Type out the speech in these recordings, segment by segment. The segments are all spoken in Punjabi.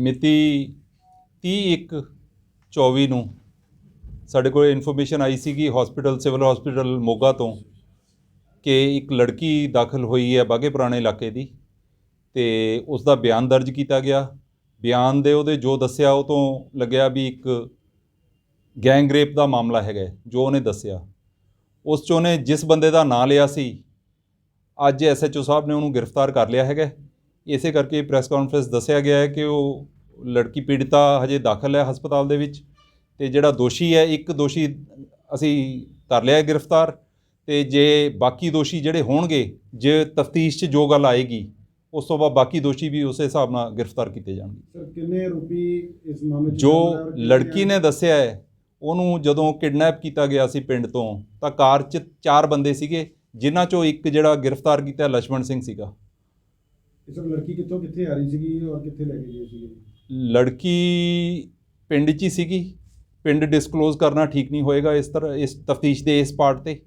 ਮਿਤੀ 31/24 ਨੂੰ ਸਾਡੇ ਕੋਲ ਇਨਫੋਰਮੇਸ਼ਨ ਆਈ ਸੀ ਕਿ ਹਸਪੀਟਲ ਸਿਵਲ ਹਸਪੀਟਲ ਮੋਗਾ ਤੋਂ ਕਿ ਇੱਕ ਲੜਕੀ ਦਾਖਲ ਹੋਈ ਹੈ ਬਾਗੇ ਪੁਰਾਣੇ ਇਲਾਕੇ ਦੀ ਤੇ ਉਸ ਦਾ ਬਿਆਨ ਦਰਜ ਕੀਤਾ ਗਿਆ। ਬਿਆਨ ਦੇ ਉਹਦੇ ਜੋ ਦੱਸਿਆ ਉਹ ਤੋਂ ਲੱਗਿਆ ਵੀ ਇੱਕ ਗੈਂਗ ਰੇਪ ਦਾ ਮਾਮਲਾ ਹੈਗਾ ਜੋ ਉਹਨੇ ਦੱਸਿਆ। ਉਸ 'ਚ ਉਹਨੇ ਜਿਸ ਬੰਦੇ ਦਾ ਨਾਂ ਲਿਆ ਸੀ, ਅੱਜ ਐਸਐਚਓ ਸਾਹਿਬ ਨੇ ਉਹਨੂੰ ਗ੍ਰਿਫਤਾਰ ਕਰ ਲਿਆ ਹੈਗਾ ਇਸੇ ਕਰਕੇ ਪ੍ਰੈਸ ਕਾਨਫਰੰਸ ਦੱਸਿਆ ਗਿਆ ਹੈ ਕਿ ਉਹ ਲੜਕੀ ਪੀੜਤਾ ਹਜੇ ਦਾਖਲ ਹੈ ਹਸਪਤਾਲ ਦੇ ਵਿੱਚ ਤੇ ਜਿਹੜਾ ਦੋਸ਼ੀ ਹੈ ਇੱਕ ਦੋਸ਼ੀ ਅਸੀਂ ਕਰ ਲਿਆ ਗ੍ਰਿਫਤਾਰ ਤੇ ਜੇ ਬਾਕੀ ਦੋਸ਼ੀ ਜਿਹੜੇ ਹੋਣਗੇ ਜੇ ਤਫਤੀਸ਼ 'ਚ ਜੋ ਗੱਲ ਆਏਗੀ ਉਸ ਤੋਂ ਬਾਅਦ ਬਾਕੀ ਦੋਸ਼ੀ ਵੀ ਉਸੇ ਹਿਸਾਬ ਨਾਲ ਗ੍ਰਿਫਤਾਰ ਕੀਤੇ ਜਾਣਗੇ। ਸਰ ਕਿੰਨੇ ਰੁਪਏ ਇਸ ਮਾਮਲੇ ਜੋ ਲੜਕੀ ਨੇ ਦੱਸਿਆ ਹੈ ਉਹਨੂੰ ਜਦੋਂ ਕਿਡਨੈਪ ਕੀਤਾ ਗਿਆ ਸੀ ਪਿੰਡ ਤੋਂ ਤਾਂ ਕਾਰ 'ਚ ਚਾਰ ਬੰਦੇ ਸੀਗੇ ਜਿਨ੍ਹਾਂ 'ਚੋਂ ਇੱਕ ਜਿਹੜਾ ਗ੍ਰਿਫਤਾਰ ਕੀਤਾ ਲਛਮਣ ਸਿੰਘ ਸੀਗਾ। ਇਹ ਲੜਕੀ ਕਿੱਥੋਂ ਕਿੱਥੇ ਆ ਰਹੀ ਸੀਗੀ ਔਰ ਕਿੱਥੇ ਲੈ ਕੇ ਗਏ ਸੀਗੇ? ਲੜਕੀ ਪਿੰਡ 'ਚ ਹੀ ਸੀਗੀ। ਪਿੰਡ ਡਿਸਕਲੋਜ਼ ਕਰਨਾ ਠੀਕ ਨਹੀਂ ਹੋਏਗਾ ਇਸ ਤਰ੍ਹਾਂ ਇਸ ਤਫਤੀਸ਼ ਦੇ ਇਸ ਪਾਰਟ ਤੇ।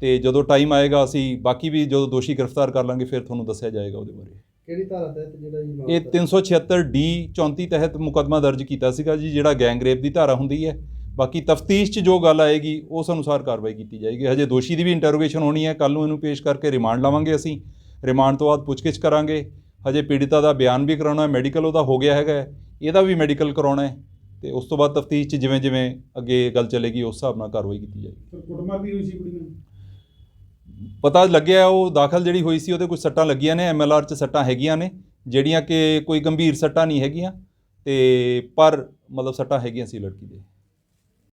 ਤੇ ਜਦੋਂ ਟਾਈਮ ਆਏਗਾ ਅਸੀਂ ਬਾਕੀ ਵੀ ਜਦੋਂ ਦੋਸ਼ੀ ਗ੍ਰਿਫਤਾਰ ਕਰ ਲਾਂਗੇ ਫਿਰ ਤੁਹਾਨੂੰ ਦੱਸਿਆ ਜਾਏਗਾ ਉਹਦੇ ਬਾਰੇ। ਕਿਹੜੀ ਧਾਰਾ ਤਹਿਤ ਜਿਹੜਾ ਜੀ ਇਹ 376 ਡੀ 34 ਤਹਿਤ ਮੁਕੱਦਮਾ ਦਰਜ ਕੀਤਾ ਸੀਗਾ ਜੀ ਜਿਹੜਾ ਗੈਂਗ ਰੇਪ ਦੀ ਧਾਰਾ ਹੁੰਦੀ ਹੈ। ਬਾਕੀ ਤਫਤੀਸ਼ 'ਚ ਜੋ ਗੱਲ ਆਏਗੀ ਉਸ ਅਨੁਸਾਰ ਕਾਰਵਾਈ ਕੀਤੀ ਜਾਏਗੀ। ਹਜੇ ਦੋਸ਼ੀ ਦੀ ਵੀ ਇੰਟਰੋਗੇਸ਼ਨ ਹੋਣੀ ਹੈ। ਕੱਲ ਨੂੰ ਇਹਨੂੰ ਪੇਸ਼ ਕਰਕੇ ਰਿਮਾਂਡ ਲਵਾਂਗੇ ਅਸੀਂ। ਰਿਮਾਂਡ ਤੋਂ ਬਾਅਦ ਪੁੱਛਗਿੱਛ ਕਰਾਂਗੇ। ਹਜੇ ਪੀੜਿਤਾ ਦਾ ਬਿਆਨ ਵੀ ਕਰਾਉਣਾ ਹੈ ਮੈਡੀਕਲ ਉਹਦਾ ਹੋ ਗਿਆ ਹੈਗਾ ਇਹਦਾ ਵੀ ਮੈਡੀਕਲ ਕਰਾਉਣਾ ਹੈ ਤੇ ਉਸ ਤੋਂ ਬਾਅਦ ਤਫਤੀਸ਼ 'ਚ ਜਿਵੇਂ ਜਿਵੇਂ ਅੱਗੇ ਗੱਲ ਚੱਲੇਗੀ ਉਸ ਹਿਸਾਬ ਨਾਲ ਕਾਰਵਾਈ ਕੀਤੀ ਜਾਏਗੀ। ਸਰ ਕੁੱਟਮਾਰ ਵੀ ਹੋਈ ਸੀ ਕੁੜੀ ਨੂੰ ਪਤਾ ਲੱਗਿਆ ਉਹ ਦਾਖਲ ਜਿਹੜੀ ਹੋਈ ਸੀ ਉਹਦੇ ਕੁਝ ਸੱਟਾਂ ਲੱਗੀਆਂ ਨੇ ਐਮਐਲਆਰ 'ਚ ਸੱਟਾਂ ਹੈਗੀਆਂ ਨੇ ਜਿਹੜੀਆਂ ਕਿ ਕੋਈ ਗੰਭੀਰ ਸੱਟਾਂ ਨਹੀਂ ਹੈਗੀਆਂ ਤੇ ਪਰ ਮਤਲਬ ਸੱਟਾਂ ਹੈਗੀਆਂ ਸੀ ਲੜਕੀ ਦੇ।